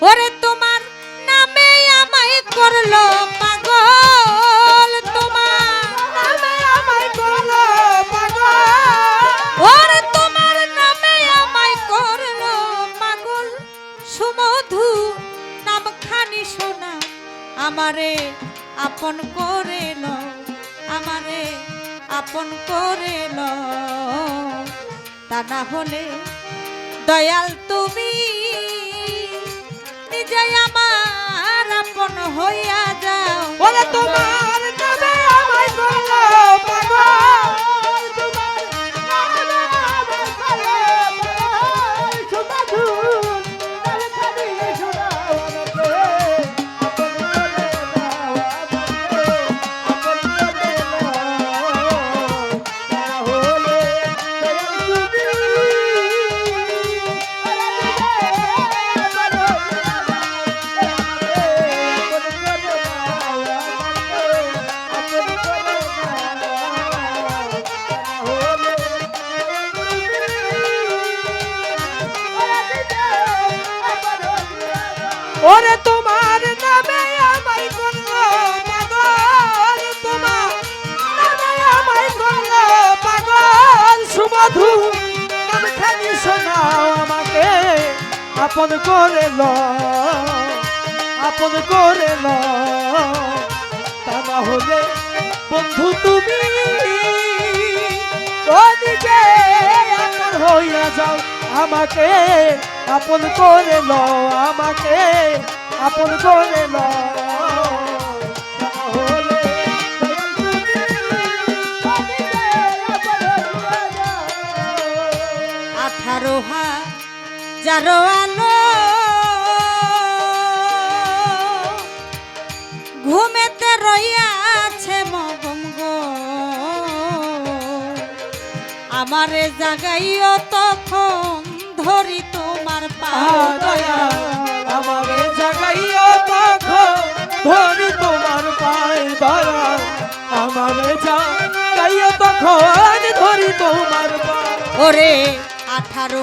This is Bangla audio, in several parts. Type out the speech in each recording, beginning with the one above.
ওরে তোমার নামে আমায় করল পাগল তোমার। নামে আমায় করল পাগল। ওরে তোমার নামে আমায় করল পাগল। সুমধু নাম খানি শোনা আমারে আপন করে লো আমারে আপন করে লো তা না হলে দয়াল তুমি হইয়া যাও। তোমার আপন করে ল, আপন করে ল। তা না হলে বন্ধু তুমি ও নিজে আপন হইয়া যাও, আমাকে আপন করে ল, আমাকে আপন করে ল। তা না যারো আলো। ঘুমেতে রইয়াছে মগঙ্গ আমারে জাগাইও তখন ধরি তোমার পাও দয়া আমারে জাগাইও তখন ধরি তোমার পায়ে দয়া আমারে জাগাইও তখন ধরি তোমার ওরে আঠারো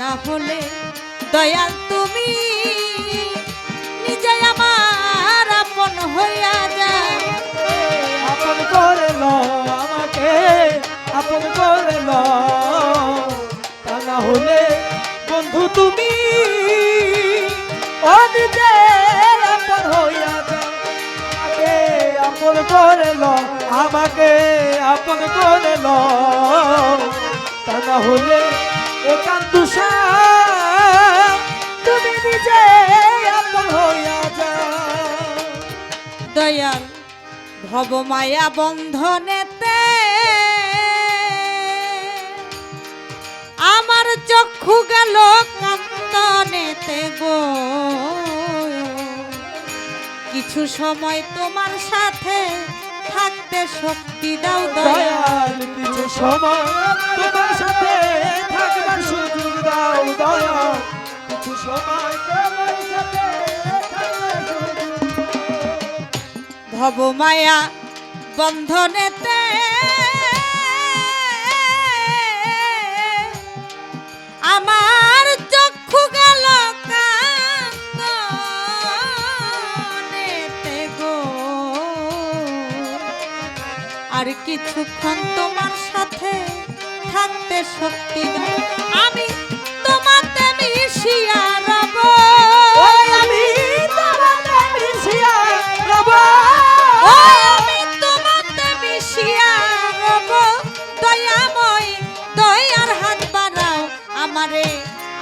না হলে, দয়াল তুমি নিজে আমার আপন হইয়া যাও। আপন করে ল আমাকে, আপন করে ল তা না হলে, বন্ধু তুমি আপন হইয়া আমাকে আপন করে ল আমাকে আপন করে তা না হলে ভব মায়া বন্ধনেতে। আমার চক্ষু গেল কান্দনেতে গো। কিছু সময় তোমার সাথে থাকতে শক্তি দাও দয়াল, কিছু সময় তোমার সাথে থাকবার সুযোগ দাও দয়াল কিছু সময় দাও। ভব মায়া বন্ধনেতে আমার চক্ষু গেল আর কিছুক্ষণ তোমার সাথে থাকতে শক্তি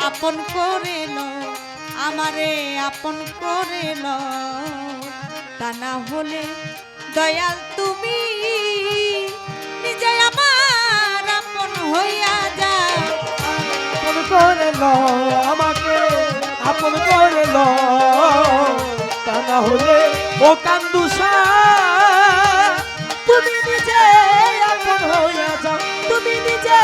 আপন করে লো আমারে আপন করে লো তা না হলে দয়াল তুমি নিজে আমার আপন হইয়া যাও আপন করে ল আমাকে আপন করে ল তা না হলে ও কান্দুসা তুমি নিজে আপন হইয়া যাও, তুমি নিজে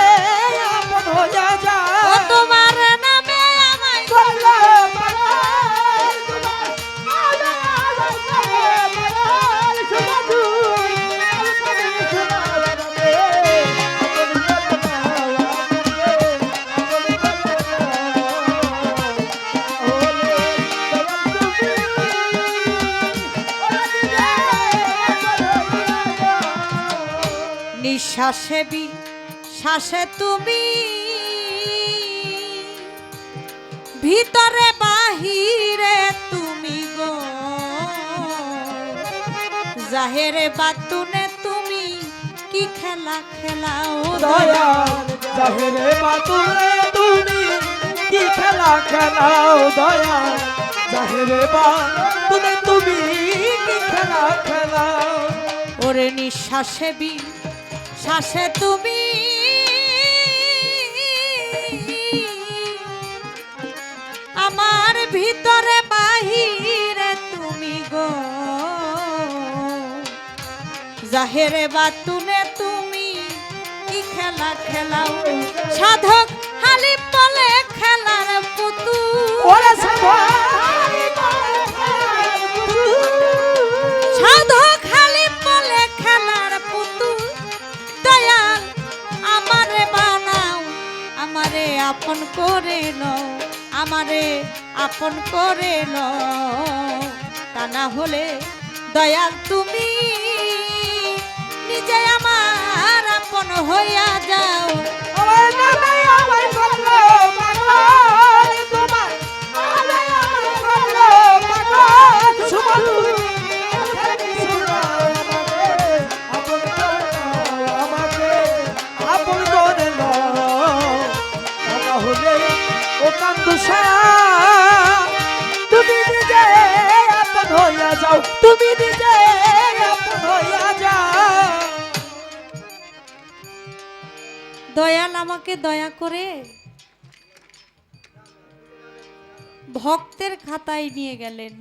নিঃশ্বাসে বি শ্বাসে তুমি। ভিতরে বাহিরে তুমি গো। জাহেরে বাতুনে তুমি কি খেলা খেলাও দয়াল জাহেরে তুমি কি খেলা খেলাও দয়াল। জাহেরে তুমি কি খেলা খেলাও। ওরে নিঃশ্বাসে বি শ্বাসে তুমি আমার ভিতরে বাহিরে তুমি গো। জাহেরে বাতুনে তুমি কি খেলা খেলাও? সাধক হালিম বলে খেলার পুতু লও আমারে আপন করে নাও তা না হলে দয়াল তুমি নিজে আমার আপন হইয়া যাও। আমার হইয়া যাও, তুমি নিজে আপন হইয়া যাও। দয়াল আমাকে দয়া করে ভক্তের খাতায় নিয়ে গেলেন।